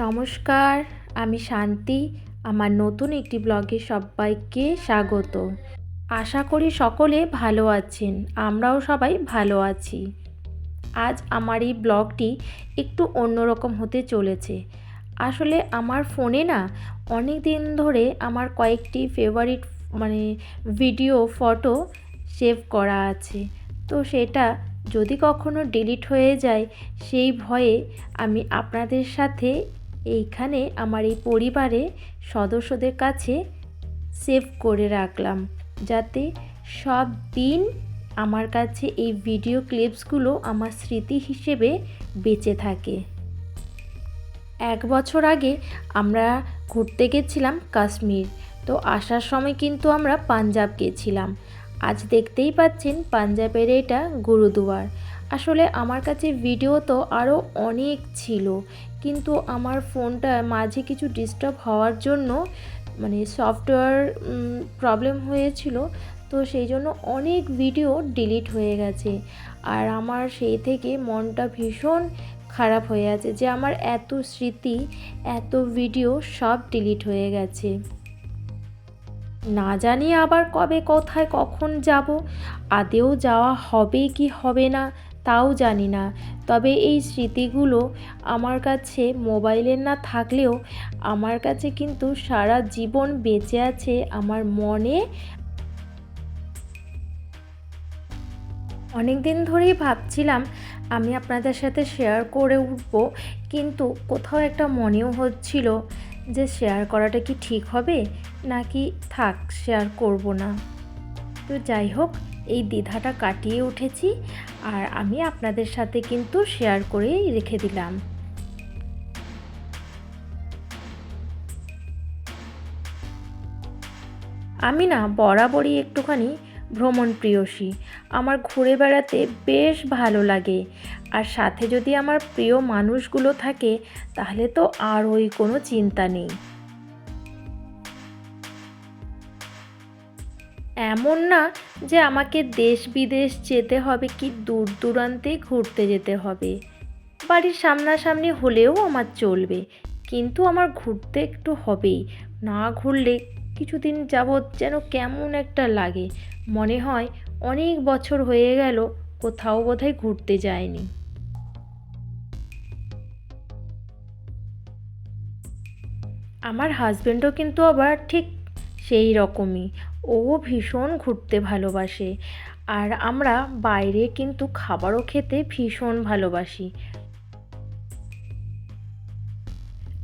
নমস্কার, আমি শান্তি। আমার নতুন একটি ব্লগে সবাইকে স্বাগত। আশা করি সকলে ভালো আছেন, আমরাও সবাই ভালো আছি। আজ আমার এই ব্লগটি একটু অন্যরকম হতে চলেছে। আসলে আমার ফোনে না অনেক দিন ধরে আমার কয়েকটি ফেভারিট মানে ভিডিও ফটো সেভ করা আছে। তো সেটা যদি কখনো ডিলিট হয়ে যায়, সেই ভয়ে আমি আপনাদের সাথে এইখানে আমার এই পরিবারে সদস্যদের কাছে সেভ করে রাখলাম। যাতে সব দিন আমার কাছে এই ভিডিও ক্লিপসগুলো আমার স্মৃতি হিসেবে বেঁচে থাকে। এক বছর আগে আমরা ঘুরতে গেছিলাম কাশ্মীর। তো আসার সময় কিন্তু আমরা পাঞ্জাব গেছিলাম। আজ দেখতেই পাচ্ছেন, পাঞ্জাবের এটা গুরুদুয়ার। আসলে আমার কাছে ভিডিও তো আরও অনেক ছিল, কিন্তু আমার ফোনটা মাঝে কিছু ডিস্টার্ব হওয়ার জন্য মানে সফটওয়্যার প্রবলেম হয়েছিল, তো সেই জন্য অনেক ভিডিও ডিলিট হয়ে গেছে। আর আমার সেই থেকে মনটা ভীষণ খারাপ হয়ে আছে যে আমার এত স্মৃতি, এত ভিডিও সব ডিলিট হয়ে গেছে। না জানি আবার কবে, কোথায়, কখন যাব, আদেও যাওয়া হবে কি হবে না তাও জানি না। তবে এই স্মৃতিগুলো আমার কাছে মোবাইলের না থাকলেও আমার কাছে কিন্তু সারা জীবন বেঁচে আছে আমার মনে। অনেক দিন ধরেই ভাবছিলাম আমি আপনাদের সাথে শেয়ার করে উঠব, কিন্তু কোথাও একটা মনেও হচ্ছিল যে শেয়ার করাটা কি ঠিক হবে? নাকি থাক শেয়ার করব না। তো যাই হোক এই দ্বিধাটা কাটিয়ে উঠেছি আর আমি আপনাদের সাথে কিন্তু শেয়ার করেই রেখে দিলাম। আমি না বরাবরই একটুখানি ভ্রমণ প্রিয়সী। আমার ঘুরে বেড়াতে বেশ ভালো লাগে। আর সাথে যদি আমার প্রিয় মানুষগুলো থাকে, তাহলে তো আর ওই কোনো চিন্তা নেই। এমন না যে আমাকে দেশ বিদেশ যেতে হবে কি দূর দূরান্তে ঘুরতে যেতে হবে। বাড়ির সামনাসামনি হলেও আমার চলবে, কিন্তু আমার ঘুরতে একটু হবেই। না ঘুরলে কিছুদিন যাবৎ যেন কেমন একটা লাগে। মনে হয় অনেক বছর হয়ে গেল, কোথাও বোধহয় ঘুরতে যায়নি আমার হাজব্যান্ডও কিন্তু আবার ঠিক সেই রকমই। ও ভীষণ ঘুরতে ভালোবাসে। আর আমরা বাইরে কিন্তু খাবারও খেতে ভীষণ ভালোবাসি।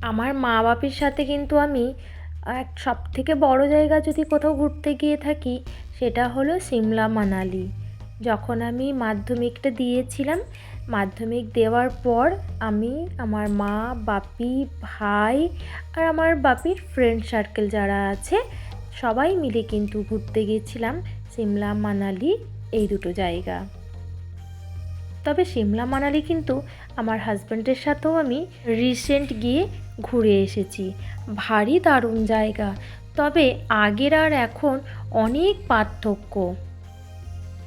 আমার মা বাপের সাথে কিন্তু আমি, এক সব থেকে বড় জায়গা যদি কোথাও ঘুরতে গিয়ে থাকি, সেটা হলো সিমলা মানালি। যখন আমি মাধ্যমিকটা দিয়েছিলাম, মাধ্যমিক দেওয়ার পর আমি, আমার মা, বাপি, ভাই আর আমার বাপির ফ্রেন্ড সার্কেল যারা আছে সবাই মিলে কিন্তু ঘুরতে গিয়েছিলাম সিমলা, মানালি, এই দুটো জায়গা। তবে সিমলা, মানালি কিন্তু আমার হাজব্যান্ডের সাথেও আমি রিসেন্ট গিয়ে ঘুরে এসেছি। ভারী দারুণ জায়গা। তবে আগের আর এখন অনেক পার্থক্য।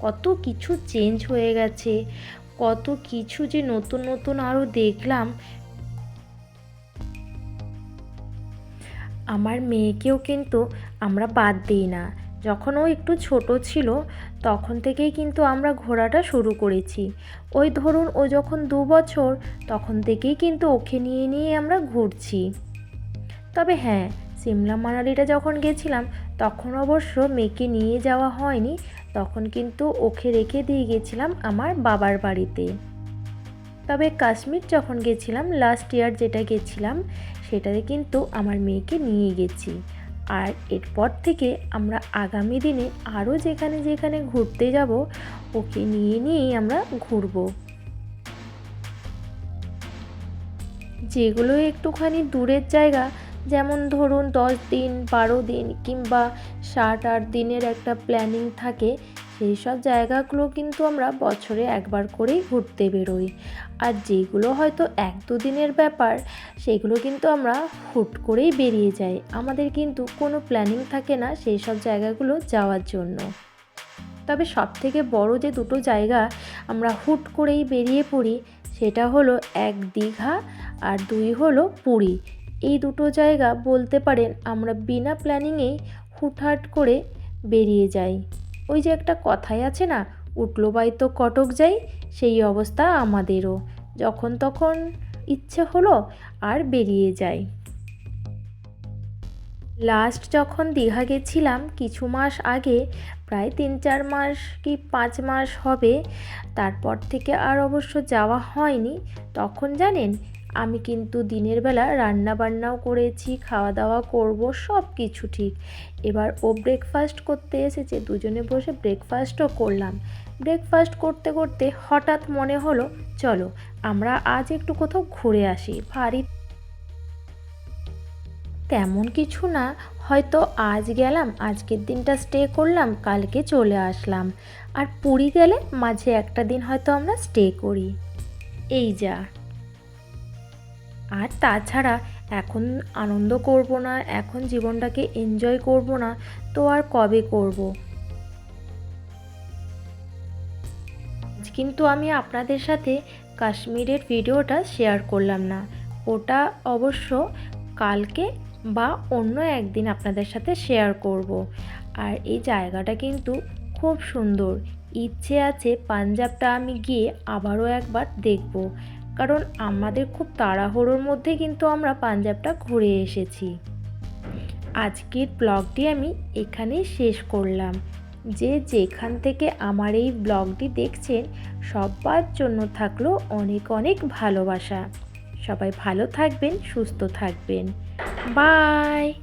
কত কিছু চেঞ্জ হয়ে গেছে, কত কিছু যে নতুন নতুন আরও দেখলাম আমার মেয়েকেও কিন্তু আমরা বাদ দিই না। যখন ও একটু ছোট ছিল, তখন থেকেই কিন্তু আমরা ঘোরাটা শুরু করেছি। ওই ধরুন ও যখন দু বছর, তখন থেকেই কিন্তু ওকে নিয়ে নিয়ে আমরা ঘুরছি। তবে হ্যাঁ সিমলা মানালিটা যখন গেছিলাম, তখন অবশ্য মেয়েকে নিয়ে যাওয়া হয়নি। তখন কিন্তু ওকে রেখে দিয়ে গেছিলাম আমার বাবার বাড়িতে। তবে কাশ্মীর যখন গেছিলাম লাস্ট ইয়ার যেটা গেছিলাম সেটাতে কিন্তু আমার মেয়েকে নিয়ে গেছি। আর এরপর থেকে আমরা আগামী দিনে আরও যেখানে যেখানে ঘুরতে যাব, ওকে নিয়ে নিয়েই আমরা ঘুরব। যেগুলো একটুখানি দূরের জায়গা, যেমন ধরুন দশ দিন, বারো দিন কিংবা ষাট আট দিনের একটা প্ল্যানিং থাকে সেই সব জায়গাগুলো কিন্তু আমরা বছরে একবার করেই ঘুরতে বেরোই। আর যেগুলো হয়তো এক দু দিনের ব্যাপার, সেগুলো কিন্তু আমরা হুট করেই বেরিয়ে যাই। আমাদের কিন্তু কোনো প্ল্যানিং থাকে না সেই সব জায়গাগুলো যাওয়ার জন্য। তবে সব থেকে বড় যে দুটো জায়গা আমরা হুট করেই বেরিয়ে পড়ি, সেটা হলো এক দীঘা আর দুই হলো পুরী। এই দুটো জায়গা বলতে পারেন আমরা বিনা প্ল্যানিংয়েই হুটহাট করে বেরিয়ে যাই। ওই যে একটা কথাই আছে না, উঠল বাই তো কটক যাই, সেই অবস্থা আমাদেরও। যখন তখন ইচ্ছে হলো আর বেরিয়ে যাই। লাস্ট যখন দীঘা গেছিলাম, কিছু মাস আগে, প্রায় তিন চার মাস কি পাঁচ মাস হবে, তারপর থেকে আর অবশ্য যাওয়া হয়নি। তখন জানেন আমি কিন্তু দিনের বেলা রান্না বান্নাও করেছি খাওয়া দাওয়া করব সব কিছু ঠিক। এবার ও ব্রেকফাস্ট করতে এসেছে, দুজনে বসে ব্রেকফাস্টও করলাম। ব্রেকফাস্ট করতে করতে হঠাৎ মনে হলো, চলো আমরা আজ একটু কোথাও ঘুরে আসি। ভারী তেমন কিছু না, হয়তো আজ গেলাম, আজকের দিনটা স্টে করলাম, কালকে চলে আসলাম। আর পুরী গেলে মাঝে একটা দিন হয়তো আমরা স্টে করি। এই যা। আর তাছাড়া এখন আনন্দ করব না, এখন জীবনটাকে এনজয় করব না, তো আর কবে করব? কিন্তু আমি আপনাদের সাথে কাশ্মীরের ভিডিওটা শেয়ার করলাম না। ওটা অবশ্য কালকে বা অন্য একদিন আপনাদের সাথে শেয়ার করব। আর এই জায়গাটা কিন্তু খুব সুন্দর। ইচ্ছে আছে পাঞ্জাবটা আমি গিয়ে আবারও একবার দেখব। কারণ আমাদের খুব তাড়াহুড়োর মধ্যে কিন্তু আমরা পাঞ্জাবটা ঘুরে এসেছি। আজকের ব্লগটি আমি এখানেই শেষ করলাম। যে যেখান থেকে আমার এই ব্লগটি দেখছেন, সবার জন্য থাকল অনেক অনেক ভালোবাসা। সবাই ভালো থাকবেন, সুস্থ থাকবেন। বাই!